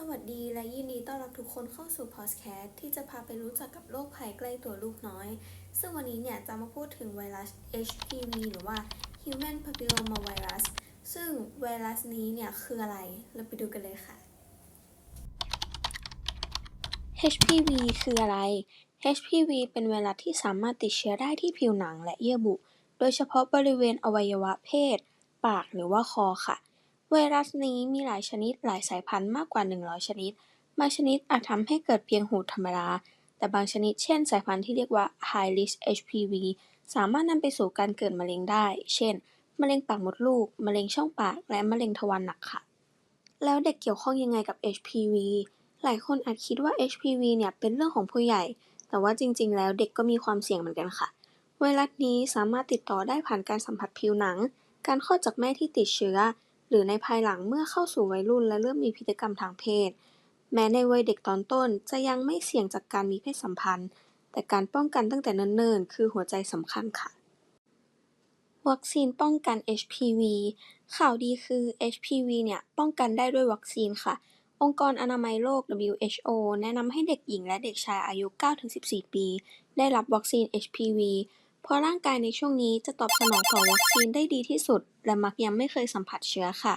สวัสดีและยินดีต้อนรับทุกคนเข้าสู่พอดแคสต์ที่จะพาไปรู้จักกับโรคภัยใกล้ตัวลูกน้อย ซึ่งวันนี้เนี่ยจะมาพูดถึงไวรัส HPV หรือว่า Human Papilloma Virus ซึ่งไวรัสนี้เนี่ยคืออะไร เราไปดูกันเลยค่ะ HPV คืออะไร HPV เป็นไวรัสที่สามารถติดเชื้อได้ที่ผิวหนังและเยื่อบุ โดยเฉพาะบริเวณอวัยวะเพศ ปากหรือว่าคอค่ะ ไวรัสนี้มีหลายชนิดหลายสายพันธุ์มากกว่า 100 ชนิด บางชนิดอาจทำให้เกิดเพียงหูธรรมดา แต่บางชนิดเช่น สายพันธุ์ที่เรียกว่า High Risk HPV สามารถนำไปสู่การเกิดมะเร็งได้ เช่น มะเร็งปากมดลูก มะเร็งช่องปาก และมะเร็งทวารหนักค่ะ แล้วเด็กเกี่ยวข้องยังไงกับ HPV หลายคนอาจคิดว่า HPV เนี่ยเป็นเรื่องของผู้ใหญ่ แต่ว่าจริง ๆ แล้วเด็กก็มีความเสี่ยงเหมือนกันค่ะ ไวรัสนี้สามารถติดต่อได้ผ่านการสัมผัสผิวหนัง การคลอดจากแม่ที่ติดเชื้อ หรือในภายหลังเมื่อเข้าสู่วัยรุ่นและเริ่มมีพฤติกรรมทางเพศ แม้ในวัยเด็กตอนต้นจะยังไม่เสี่ยงจากการมีเพศสัมพันธ์ แต่การป้องกันตั้งแต่เนิ่น ๆ คือหัวใจสำคัญค่ะ วัคซีนป้องกัน HPV ข่าวดีคือ HPV เนี่ยป้องกันได้ด้วยวัคซีนค่ะ องค์กรอนามัยโลก WHO แนะนำให้เด็กหญิงและเด็กชายอายุ 9-14 ปี ได้รับวัคซีน HPV เพราะร่างกายในช่วงนี้จะตอบสนองต่อวัคซีนได้ดีที่สุด และมักยังไม่เคยสัมผัสเชื้อค่ะ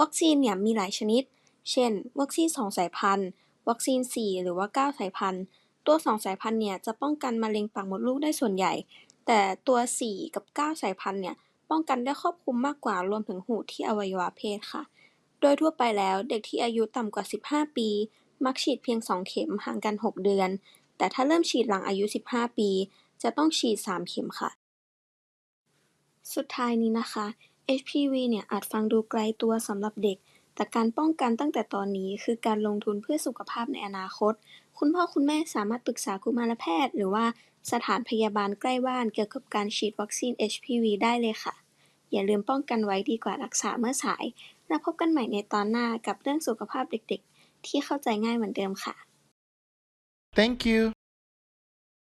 วัคซีนเนี่ยมีหลายชนิด เช่น วัคซีน 2 สายพันธุ์ วัคซีน 4 หรือว่า 9 สายพันธุ์ ตัว 2 สายพันธุ์เนี่ยจะป้องกันมะเร็งปากมดลูกได้ส่วนใหญ่ แต่ตัว 4 กับ 9 สายพันธุ์เนี่ยป้องกันได้ครอบคลุมมากกว่ารวมถึงหูที่อวัยวะเพศค่ะ โดยทั่วไปแล้วเด็กที่อายุต่ำกว่า 15 ปี มักฉีดเพียง 2 เข็มห่างกัน 6 เดือน แต่ถ้าเริ่มฉีดหลังอายุ 15 ปี จะต้องฉีด 3 เข็มค่ะ สุดท้ายนี้นะคะ HPV เนี่ยอาจฟังดูไกลตัวสำหรับเด็ก แต่การป้องกันตั้งแต่ตอนนี้คือการลงทุนเพื่อสุขภาพในอนาคต คุณพ่อคุณแม่สามารถปรึกษากุมารแพทย์ หรือว่าสถานพยาบาลใกล้บ้านเกี่ยวกับการฉีดวัคซีน HPV ได้เลยค่ะ อย่าลืมป้องกันไว้ดีกว่ารักษาเมื่อสาย แล้วพบกันใหม่ในตอนหน้ากับเรื่องสุขภาพเด็กๆ ที่เข้าใจง่ายเหมือนเดิมค่ะ Thank you.